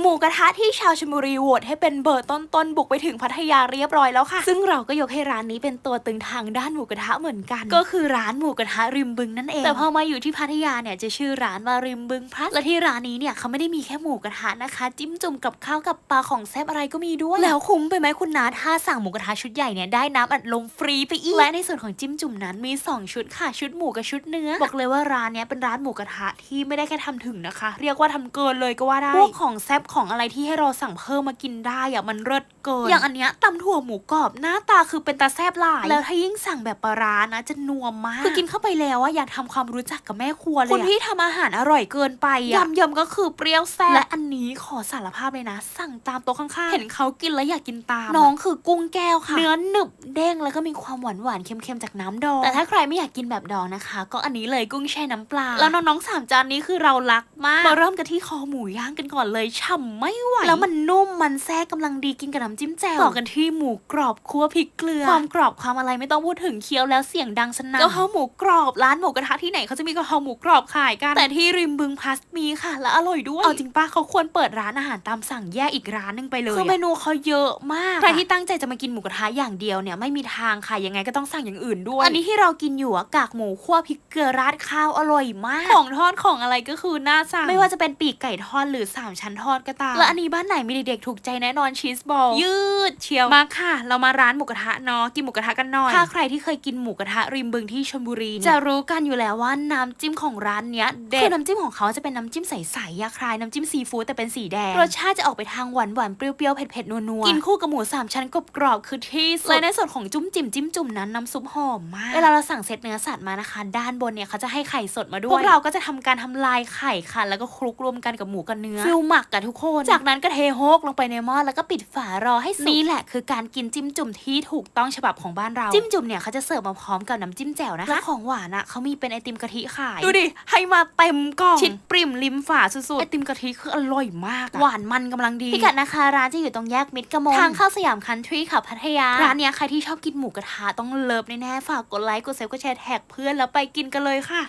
หมูกระทะที่ชาวชลบุรีโหวตให้เป็นเบอร์ต้นๆบุกไปถึงพัทยาเรียบร้อยแล้วค่ะ ซึ่งเราก็ยกให้ร้านนี้เป็นตัวตึงทางด้านหมูกระทะเหมือนกัน ก็คือร้านหมูกระทะริมบึงนั่นเอง แต่พอมาอยู่ที่พัทยาเนี่ยจะชื่อร้านว่าริมบึงพลัสและที่ร้านนี้เนี่ยเขาไม่ได้มีแค่หมูกระทะนะคะ จิ้มจุ่มกับข้าวกับปลาของแซ่บอะไรก็มีด้วย แล้วคุ้มไปไหมคุณนาถ้าสั่งหมูกระทะชุดใหญ่เนี่ยได้น้ำอัดลมฟรีไปอีกและในส่วนของจิ้มจุ่มนั้นมีสองชุดค่ะชุดหมูกับชุดเนื้อบอกเลยว่าร้านเนี้ยเป็นร้านหมูกระทะที่ไม่ได้แค่ทำถึงนะคะ เรียกว่าทำเกินเลยก็ว่าได้พวกของแซ่บของอะไรที่ให้เราสั่งเพิ่มมากินได้อะมันเลิศเกิน อย่างอันเนี้ยตำถั่วหมูกรอบหน้าตาคือเป็นตาแซ่บหลาย แล้วถ้ายิ่งสั่งแบบปลาร้านะ จะนัวมาก คือกินเข้าไปแล้วอะอยากทำความรู้จักกับแม่ครัวเลยอะคนที่ทำอาหารอร่อยเกินไปอะยำยำก็คือเปรี้ยวแซ่บและอันนี้ขอสารภาพเลยนะ สั่งตามโต๊ะข้างๆเห็นเขากินแล้วอยากกินตามน้องคือกุ้งแก้วค่ะเนื้อหนึบเด้งแล้วก็มีความหวานหวานๆเค็มๆจากน้ำดองแต่ถ้าใครไม่อยากกินแบบดองนะคะ ก็อันนี้เลยกุ้งแช่น้ำปลาแล้วน้องๆสามจานนี้คือเรารักมากมาเริ่มกันที่คอหมูย่างกันก่อนเลยฉ่ำไม่ไหว แล้วมันนุ่มมันแทรกกำลังดีกินกับน้ำจิ้มแจ่วต่อกันที่หมูกรอบคั่วพริกเกลือ ความกรอบความอะไรไม่ต้องพูดถึงเคี้ยวแล้วเสียงดังสนั่นกะเพราหมูกรอบร้านหมูกระทะที่ไหนเขาจะมีกะเพราหมูกรอบขายกัน แต่ที่ริมบึงพลัสมีค่ะ และอร่อยด้วย เอาจริงป้าเขาควรเปิดร้านอาหารตามสั่งแยกอีกร้านหนึงไปเลยคือเมนูเขาเยอะมาก ใครที่ตั้งใจจะมากินหมูกระทะอย่างเดียวเนี่ยไม่มีทางค่ะยังไงก็ต้องสั่งอย่างอื่นด้วย อันนี้ที่เรากินอยู่อะกากหมูคั่วพริกเกลือราดข้าวอร่อยมาก ของทอดของอะไรก็คือน่าสั่ง ไม่ว่าจะเป็นปีกไก่ทอดหรือสามชั้นทอดก็ตาม และอันนี้บ้านไหนมีเด็กๆถูกใจแน่นอนชีสบอลยืดเชียวมาค่ะ เรามาร้านหมูกระทะเนาะกินหมูกระทะกันหน่อยถ้าใครที่เคยกินหมูกระทะริมบึงที่ชลบุรีเนี่ยจะรู้กันอยู่แล้วว่าน้ำจิ้มของร้านเนี้ยเด็ดคือน้ำจิ้มของเขาจะเป็นน้ำจิ้มใสๆอะคล้ายน้ำจิ้มซีฟู้ดแต่เป็นสีแดงรสชาติจะออกไปทางหวานหวานๆเปรี้ยวๆเผ็ดๆนัวๆกินคู่กับหมูสามชั้นกรอบๆคือที่สุดและในส่วนของจุ้มจิ้มจิ้มจุ่มนั้นน้ำซุปหอมมากเวลาเราสั่งเซตเนื้อสัตว์มานะคะ ด้านบนเนี่ยเขาจะให้ไข่สดมาด้วยพวกเราก็จะทำการทำลายไข่ค่ะ แล้วก็คลุกรวมกันกับหมูกับเนื้อฟิลหมักกับทุกคน จากนั้นก็เทโฮกลงไปในหม้อแล้วก็ปิดฝารอให้สุกนี่แหละคือการกินจิ้มจุ่มที่ถูกต้องฉบับของบ้านเราจิ้มจุ่มเนี่ยเขาจะเสิร์ฟมาพร้อมกับน้ำจิ้มแจ่วนะคะและของหวานอะเขามีเป็นไอติมกะทิขาย ดูดิให้มาเต็มกล่องชิดปริมริมฝาสุดๆไอติมกะทิคืออร่อยมากอะหวานมันกำลังดีพิกัดนะคะร้านจะอยู่ตรงแยกมิตรกมลทางเข้าสยามคันทรีค่ะพัทยาร้านเนี้ยใครที่ชอบกินหมูกระทะต้องเลิฟแน่ๆฝากกดไลค์กดเซฟกดแชร์แท็กเพื่อนแล้วไปกินกันเลยค่ะ